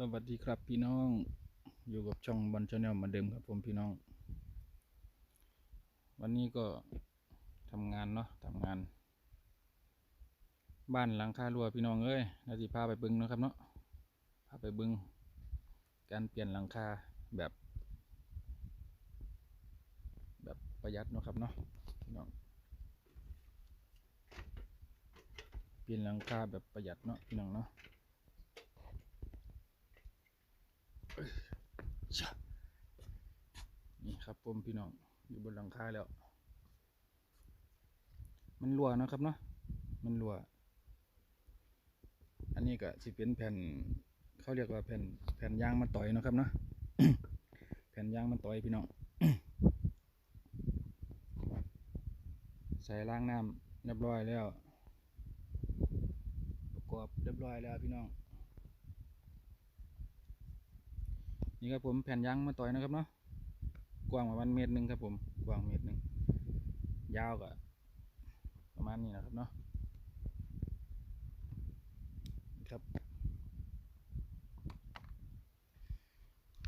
สวัสดีครับพี่น้องอยู่กับช่องบอลชาแนลเหมือนเดิมครับผมพี่น้อง วันนี้ก็ทำงานเนาะทำงาน บ้านหลังคารั้วพี่น้องเอ้ยนาทีพาไปบึงเนาะครับเนาะพาไปบึง การเปลี่ยนหลังคาแบบ แบบประหยัดเนาะครับเนาะพี่น้องเปลี่ยนหลังคาแบบประหยัดเนาะพี่น้องเนาะ ชะ นี่ครับผมพี่น้องอยู่บนหลังคาแล้ว มันรั่วนะครับเนาะมันรั่ว อันนี้ก็สิเป็นแผ่นเขาเรียกว่าแผ่นแผ่นยางมาต่อยนะครับเนาะแผ่นยางมาต่อยพี่น้องใส่ล้างน้ำเรียบร้อยแล้วประกอบเรียบร้อยแล้วพี่น้อง นี่ครับผมแผ่นยางมาต่อยนะครับเนาะกว้างประมาณเมตรหนึ่งครับผมกว้างเมตรหนึ่งยาวก็ประมาณนี้นะครับเนาะนะครับ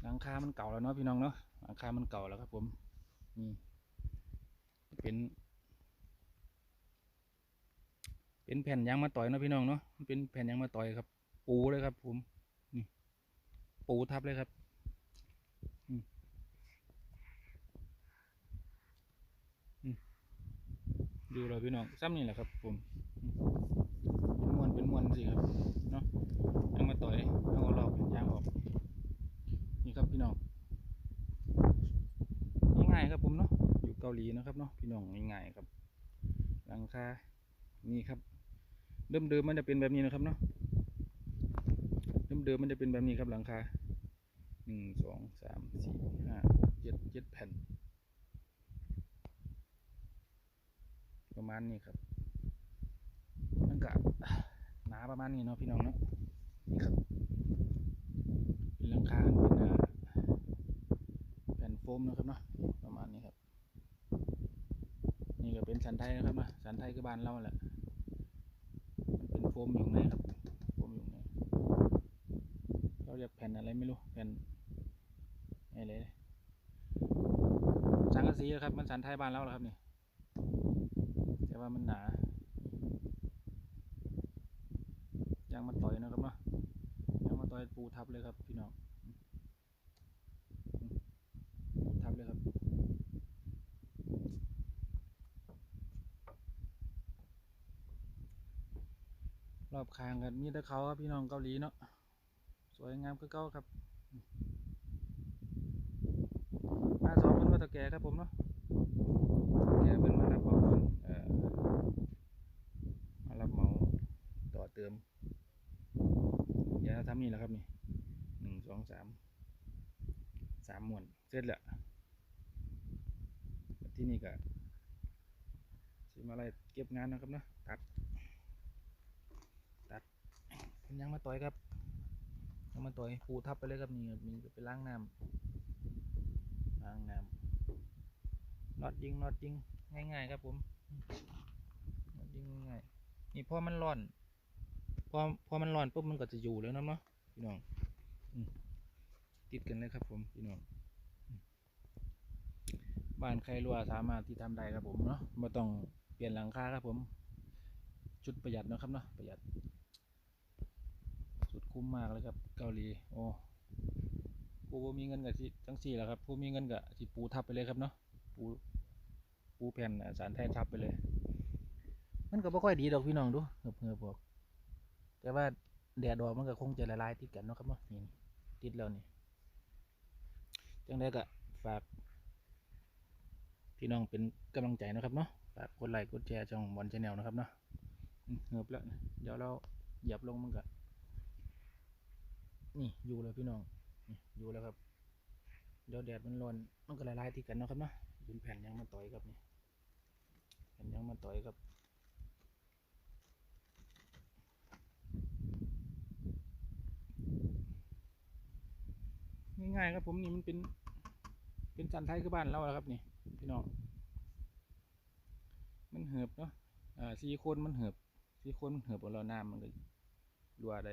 หลังคา มันเก่าแล้วเนาะพี่น้องเนาะหลังคา มันเก่าแล้วครับผมนี่เป็น เป็นแผ่นยางมาต่อยเนาะพี่น้องเนาะมันเป็นแผ่นยางมาต่อยครับ ปูเลยครับผมนี่ปูทับเลยครับ ดูเราพี่น้องซ้ำนี่แหละครับผมเป็นมวนเป็นมวนสิครับเนาะยังมาต่อยเอารอบยางออกนี่ครับพี่น้องง่ายครับผมเนาะอยู่เกาหลีนะครับเนาะพี่น้องง่ายๆครับหลังคานี่ครับ เดิมเดิมมันจะเป็นแบบนี้นะครับเนาะเดิมเดิมมันจะเป็นแบบนี้ครับหลังคาหนึ่งสองสามสี่ห้าเจ็ดเจ็ดแผ่น ประมาณนี้ครับ มันก็หนาประมาณนี้เนาะพี่น้องเนาะนี่ครับเป็นหลังคาเป็นแผ่นโฟมนะครับเนาะประมาณนี้ครับ นี่ก็เป็นสันไทยนะครับนะสันไทยคือบ้านเราแหละมันเป็นโฟมอยู่ข้างในครับโฟมอยู่ข้างในเราเรียกแผ่นอะไรไม่รู้แผ่นอะไรสังกะสีนะครับมันสันไทยบ้านเราแหละครับนี่ แต่ว่ามันหนายางมาต่อยนะครับเนาะยางมาต่อยปูทับเลยครับ พี่น้องทับเลยครับรอบคางกันมีแต่เขาครับพี่น้องเกาหลีเนาะสวยงามคือเก้าครับมาสองคนมาตะแกครับผมเนาะ แกเป็นมารับเหมาเอ่อมารับเหมาต่อเติมเดี๋ยวทำนี่แหละครับนี่หนึ่ง สองสามสามหมวนเสร็จแล้วที่นี่ก็สิมาอะไรเก็บงานนะครับเนาะตัด ตัดเป็นยังมาต่อยครับยังมาต่อยปูทับไปเลยครับนี่ครับนี่ก็ไปล้างน้ำล้างน้ำน็อตยิงน็อตยิงง่ายๆครับผมน็อตยิงง่ายนี่พอมันร้อนพอพอมันร้อนปุ๊บมันก็จะอยู่แล้วนะเนาะพี่น้อง ติดกันเลยครับผมพี่น้องบ้านใครรัวสามารถที่ทำได้ครับผมเนาะไม่ต้องเปลี่ยนหลังคาครับผม ชุดประหยัดเนาะครับเนาะประหยัด สุดคุ้มมากเลยครับ เกาหลีโอ้ผู้มีเงินกับที่ทั้งสี่แหละครับผู้มีเงินกับที่ปูทับไปเลยครับเนาะปูปูแผ่นสารไทยทับไปเลย มันก็บ่ค่อยดีดอกพี่น้องดูเหือบเหือบบอกแต่ว่าแดดออกมันก็คงจะละลายติดกันเนาะครับเนาะนี่ ติดแล้วนี่จังได้ก็ฝาก พี่น้องเป็นกำลังใจนะครับเนาะฝากกดไลค์กดแชร์ช่องบอลชาแนลนะครับเนาะเหือบแล้วเดี๋ยวเราหยียบลงมันก็นี่อยู่แล้วพี่น้องนี่อยู่แล้วครับเดี๋ยวแดดมันร้อนมันก็ละลายที่กันนะครับเนาะเป็นแผ่นยางมาต่อยครับนี่แผ่นยางมาต่อยครับ ง่ายครับผมนี่มันเป็น เป็นจันไทยคือบ้านเราแล้วครับนี่พี่น้องมันเหือบเนาะอ่าซีโคนมันเหือบซีโคนมันเหือบของเราน้ำมันก็รัวได้